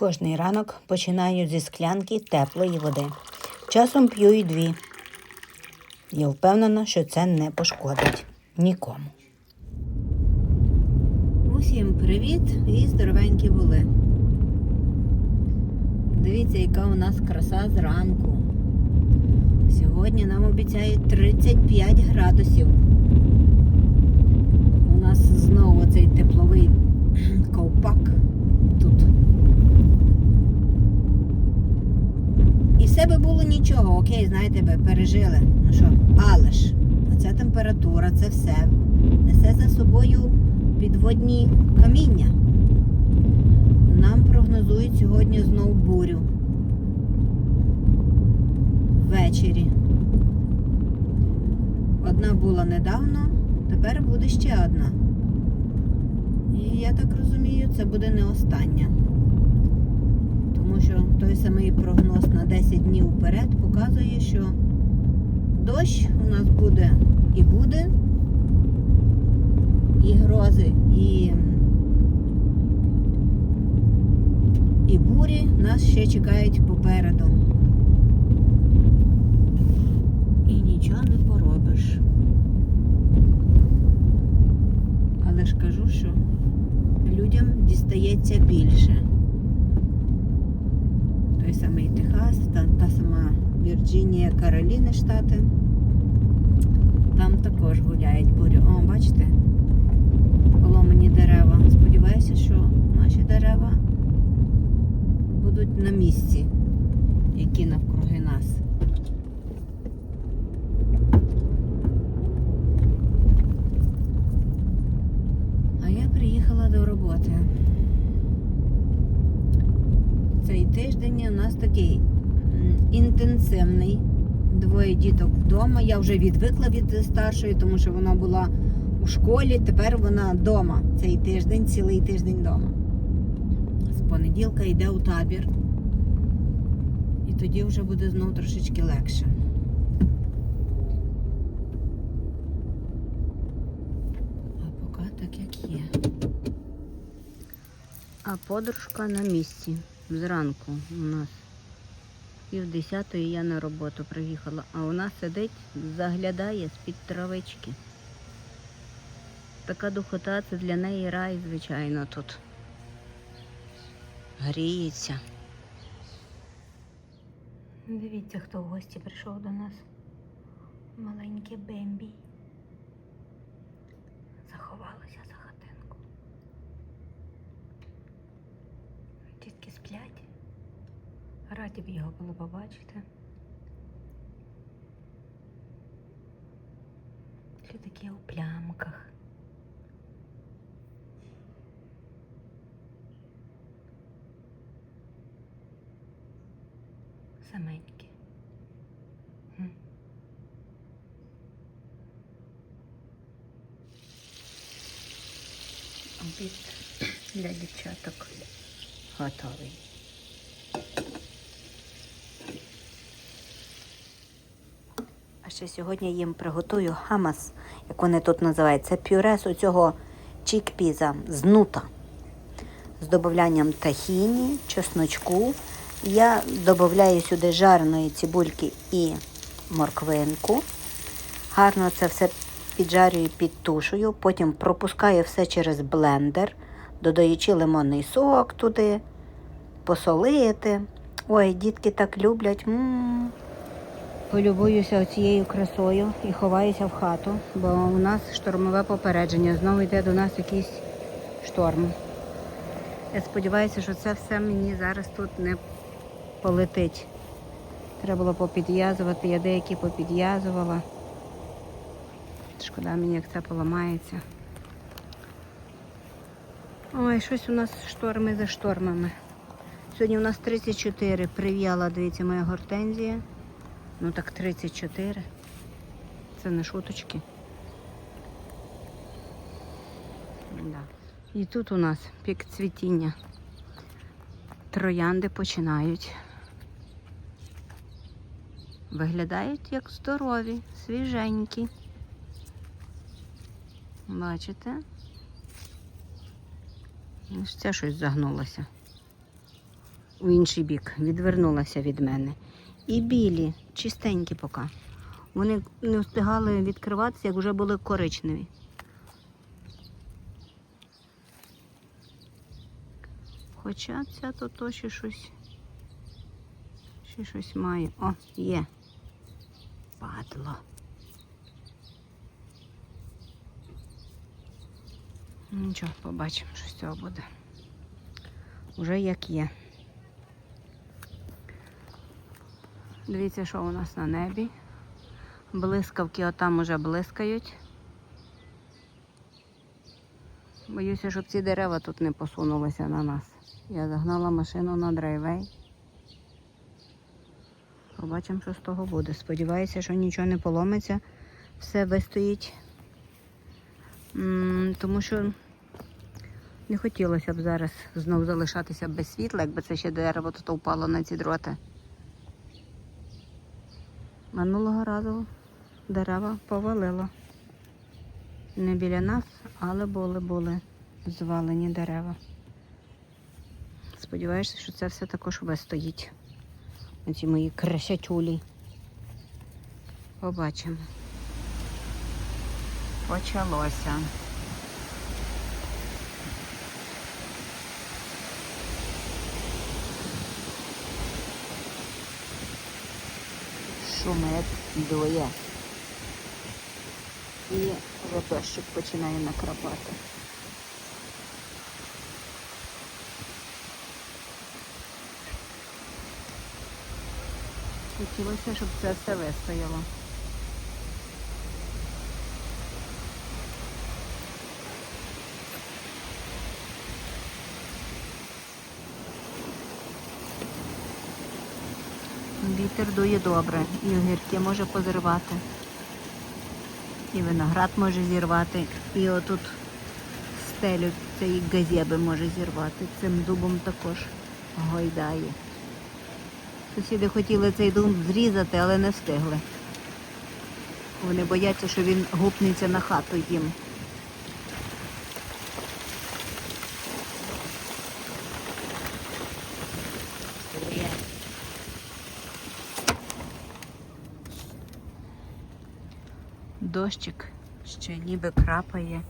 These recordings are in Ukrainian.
Кожний ранок починаю зі склянки теплої води. Часом п'ю і дві. Я впевнена, що це не пошкодить нікому. Усім привіт і здоровенькі були. Дивіться, яка у нас краса зранку. Сьогодні нам обіцяють 35 градусів. У нас знову цей тепловий ковпак тут. Все би було нічого, окей, знаєте, би пережили. Ну що, але ж, оця температура, це все несе за собою підводні каміння. Нам прогнозують сьогодні знов бурю. Ввечері. Одна була недавно, тепер буде ще одна. І я так розумію, це буде не остання. Що той самий прогноз на 10 днів вперед показує, що дощ у нас буде і буде, і грози, і, і бурі нас ще чекають попереду. І нічого не поробиш. Але ж кажу, що людям дістається більше. Самий Техас, та, та сама Вірджинія, Кароліни штати. Там також гуляють бурю. О, бачите? Поломані дерева. Сподіваюся, що наші дерева будуть на місці, які навкруги нас. А я приїхала до роботи. Цей тиждень у нас такий інтенсивний. Двоє діток вдома. Я вже відвикла від старшої, тому що вона була у школі, тепер вона вдома. Цей тиждень, цілий тиждень вдома. З понеділка йде у табір. І тоді вже буде знову трошечки легше. А поки так як є. А подружка на місці. Зранку у нас. Пів десятої я на роботу приїхала, а вона сидить, заглядає з-під травички. Така духота це для неї рай, звичайно, тут. Гріється. Дивіться, хто в гості прийшов до нас. Маленьке Бембі. Заховалося за хатинку. Дітки сплять. Раді б його було побачити. Всі такі у плямках. Саменькі. Обід для дівчаток готовий. Ще сьогодні їм приготую хамас, як вони тут називають. Це пюре з оцього чікпіза з нута. З додаванням тахіні, чесночку. Я додаю сюди жареної цибульки і морквинку. Гарно це все піджарюю, підтушую, потім пропускаю все через блендер, додаючи лимонний сок туди, посолити. Ой, дітки так люблять. М-м-м. Полюбуюся цією красою і ховаюся в хату, бо у нас штормове попередження. Знову йде до нас якийсь шторм. Я сподіваюся, що це все мені зараз тут не полетить. Треба було попідв'язувати, я деякі попідв'язувала. Шкода мені, як це поламається. Ой, щось у нас шторми за штормами. Сьогодні у нас 34. Прив'яла, дивіться, моя гортензія. Ну так 34. Це не шуточки. Да. І тут у нас пік цвітіння. Троянди починають. Виглядають як здорові, свіженькі. Бачите? Ось Це щось загнулося. в інший бік, відвернулася від мене. І білі, чистенькі поки. Вони не встигали відкриватися, як вже були коричневі. Хоча ця то, то щось. Ще щось має. О, є. Падло. Нічого, побачимо, що з цього буде. Уже як є. Дивіться, що у нас на небі. Блискавки отам уже блискають. Боюся, щоб ці дерева тут не посунулися на нас. Я загнала машину на драйвей. Побачимо, що з того буде. Сподіваюся, що нічого не поломиться, все вистоїть. Тому що не хотілося б зараз знову залишатися без світла, якби це ще дерево тут впало на ці дроти. Минулого разу дерева повалило. Не біля нас, але були були звалені дерева. Сподіваюся, що це все також вистоїть. Ці мої красятюлі. Побачимо. Почалося. Шумить, дує. І вже дощик починає накрапати. Хотілося, щоб це все вистояло. Дує добре, і огірки може позривати, і виноград може зірвати, і отут стелю цієї газеби може зірвати. Цим дубом також гойдає. Сусіди хотіли цей дуб зрізати, але не встигли. Вони бояться, що він гупнеться на хату їм. Дощик ще ніби крапає,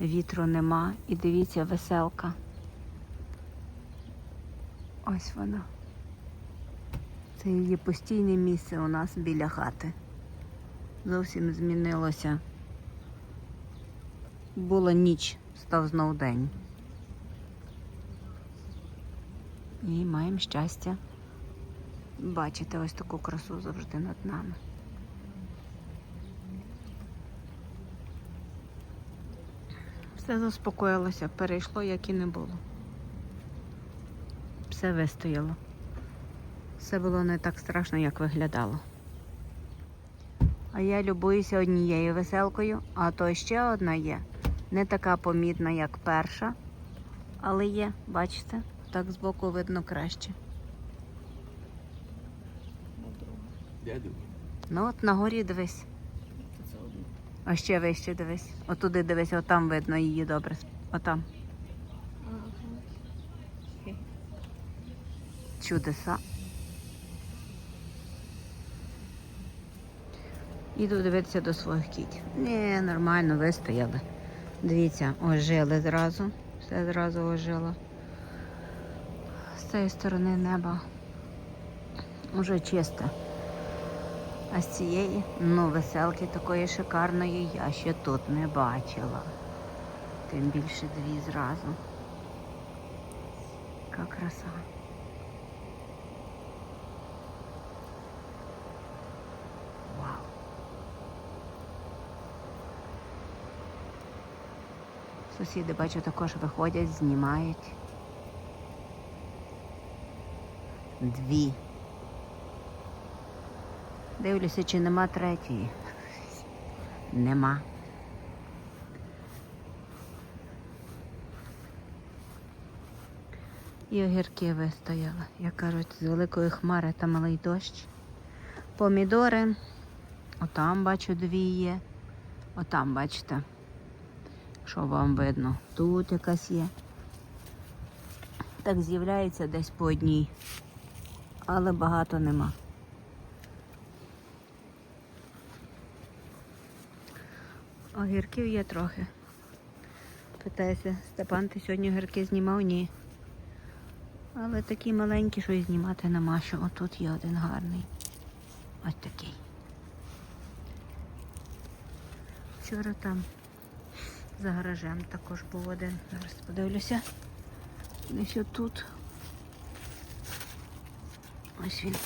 вітру нема. І дивіться, веселка. Ось вона. Це її постійне місце у нас біля хати. Зовсім змінилося. Була ніч, став знов день. І маємо щастя бачити ось таку красу завжди над нами. Все заспокоїлося, перейшло, як і не було. Все вистояло. Все було не так страшно, як виглядало. А я любуюся однією веселкою, а то ще одна є. Не така помітна, як перша, але є, бачите, так збоку видно краще. Де друга? Ну от на горі дивись. А ще вище дивись. Отуди дивись, отам видно її добре. Отам. Чудеса. Іду дивитися до своїх кітів. Ні, нормально, вистояли. Дивіться, ожили зразу. Все зразу ожило. З цієї сторони неба уже чисте. А з цієї, ну, веселки такої шикарної я ще тут не бачила. Тим більше дві зразу. Яка краса. Вау. Сусіди, бачу, також виходять, знімають. Дві. Дивлюся, чи нема третьої. Нема. І огірки вистояли. Як кажуть, з великої хмари та малий дощ. Помідори. Отам бачу дві є. Отам, бачите. Що вам видно? Тут якась є. так з'являються десь по одній, але багато нема. Огірків є трохи. Питається, Степан, ти сьогодні огірки знімав? Ні. Але такі маленькі, що і знімати нема що. Отут є один гарний. Ось такий. Вчора там за гаражем також був один. Зараз подивлюся. Десь отут. Ось він.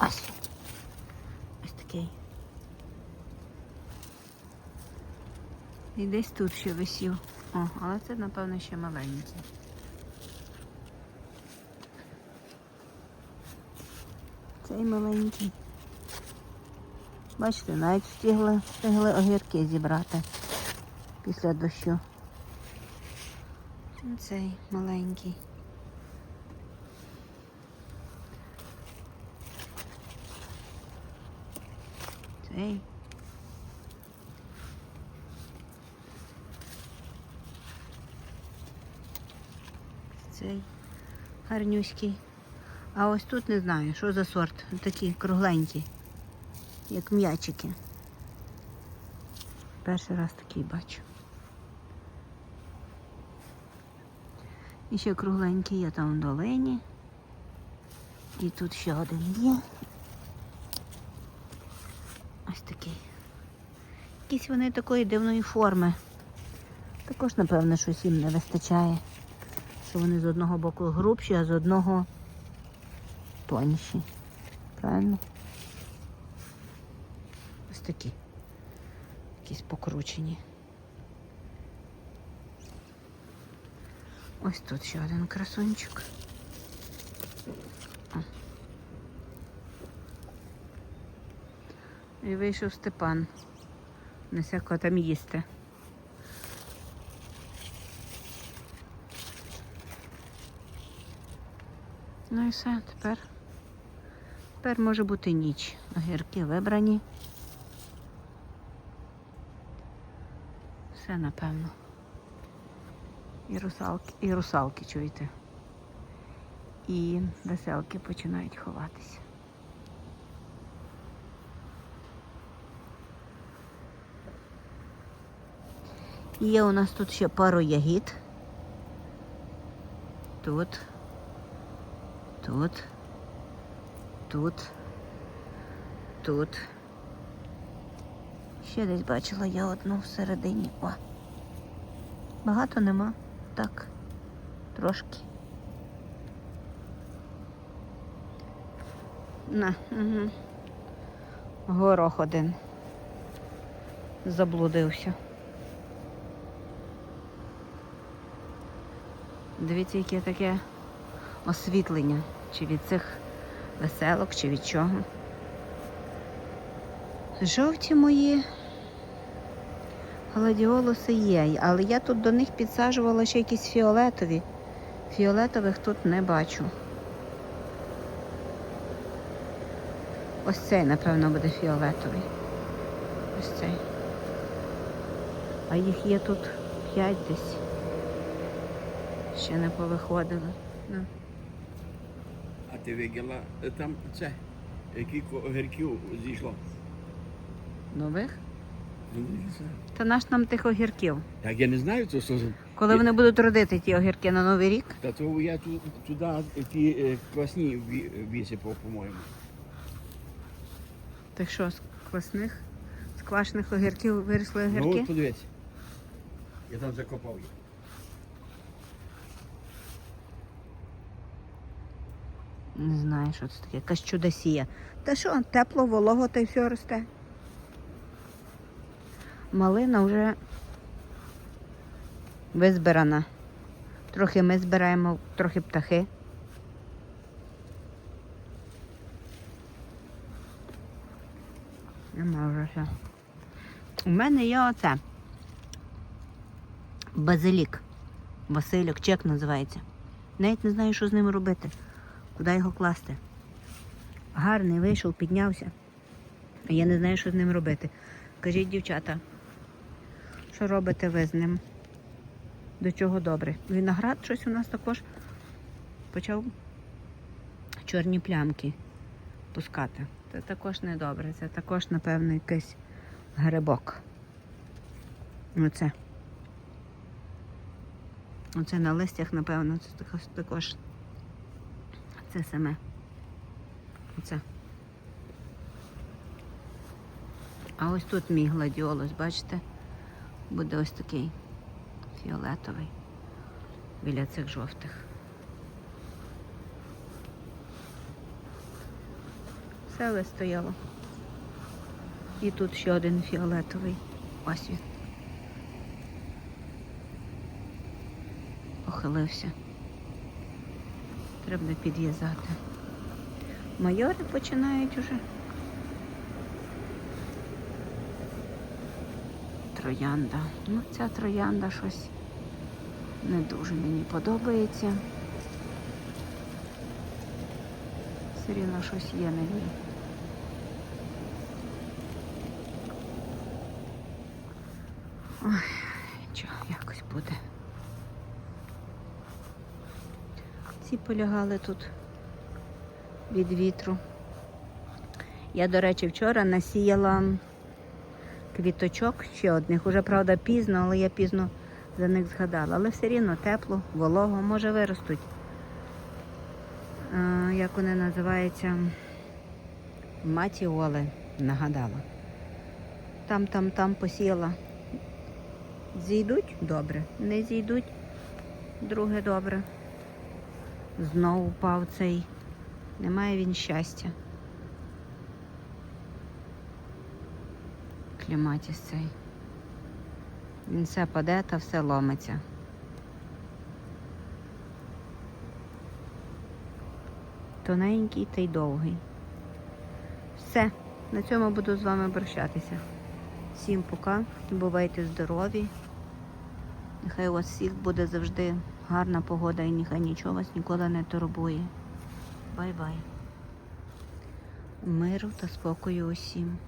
Ось. Ось такий. І десь тут ще висів. О, але це, напевно, ще маленький. Цей маленький. Бачите, навіть встигли, встигли огірки зібрати після дощу. Цей маленький. Цей. Цей гарнюський. А ось тут не знаю, що за сорт. Такі кругленькі, як м'ячики. Перший раз такий бачу. І ще кругленький є там в долині. І тут ще один є. Ось такий. Якісь вони такої дивної форми. Також, напевно, щось їм не вистачає. Що вони з одного боку грубші, а з одного тонші. Правильно? Ось такі. Якісь покручені. Ось тут ще один красунчик. І вийшов Степан. Не всякого там їсти. Ну і все, тепер. Тепер може бути ніч. Огірки вибрані. Все напевно. І русалки, і русалки, чуєте. І веселки починають ховатися. Є у нас тут ще пару ягід. Тут. Тут. Тут. Тут. Ще десь бачила я одну всередині. О. Багато нема. Так. Трошки. На, угу. Горох один. Заблудився. Дивіться, яке таке освітлення. Чи від цих веселок, чи від чого. Жовті мої гладіолуси є, але я тут до них підсаджувала ще якісь фіолетові. Фіолетових тут не бачу. Ось цей, напевно, буде фіолетовий. Ось цей. А їх є тут п'ять десь. Ще не повиходили. А ти виділа е, там це? Кілька огірків зійшло. Нових? Ну. Та наш нам тих огірків. Так я не знаю, то що. Коли вони будуть родити ті огірки на Новий рік, Та то я ту- туди ті е, квасні ві- висипав, по-моєму. так що з квасних, з квашених огірків виросли Ну, огірки? от подивись. Я там закопав їх. Не знаю, що це таке, якась чудосія. Та що, тепло, волого, та й все росте. Малина вже визбирана. Трохи ми збираємо, трохи птахи. У мене є оце. Базилік. Васильок, чек називається. Навіть не знаю, що з ним робити. Куди його класти? Гарний вийшов, піднявся. Я не знаю, що з ним робити. Кажіть, дівчата, що робите ви з ним? до чого добре. Виноград щось у нас також почав чорні плямки пускати. Це також не добре. Це також, напевно, якийсь грибок. Оце. Оце на листях, напевно, це також, це саме. Оце. А ось тут мій гладіолус, бачите? Буде ось такий фіолетовий біля цих жовтих. Все вистояло. І тут ще один фіолетовий. Ось він. Похилився. Треба підв'язати. Майори починають уже. Троянда. Ну, ця троянда щось не дуже мені подобається. Все рівно щось є на ній. Ой, нічого, якось буде. Ці полягали тут від вітру. Я, до речі, вчора насіяла квіточок ще одних. Уже, правда, пізно, але я пізно за них згадала. Але все рівно тепло, волого, може виростуть. А, як вони називаються? Матіоли, нагадала. Там, там, там посіяла. Зійдуть добре, не зійдуть, друге добре. Знову впав цей. Немає він щастя. Кліматіс цей. Він все паде та все ломиться. Тоненький та й довгий. Все, на цьому буду з вами прощатися. Всім пока, бувайте здорові. Нехай у вас всіх буде завжди гарна погода і нехай нічого вас ніколи не турбує. Бай-бай. Миру та спокою усім.